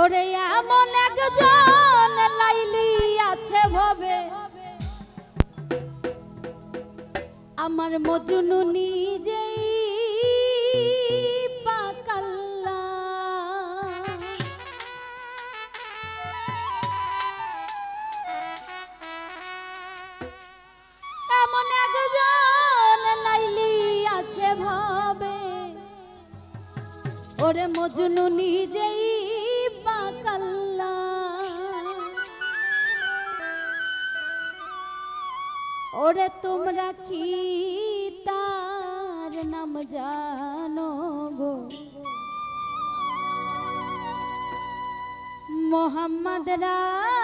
ওরে এমন একজন লাইলি আছে ভবে। আমার মজনু নিজেই ভাবে। ওরে মজনু নিজেই ওরে তোমরা কি তার নাম জানো গো মোহাম্মদ এমন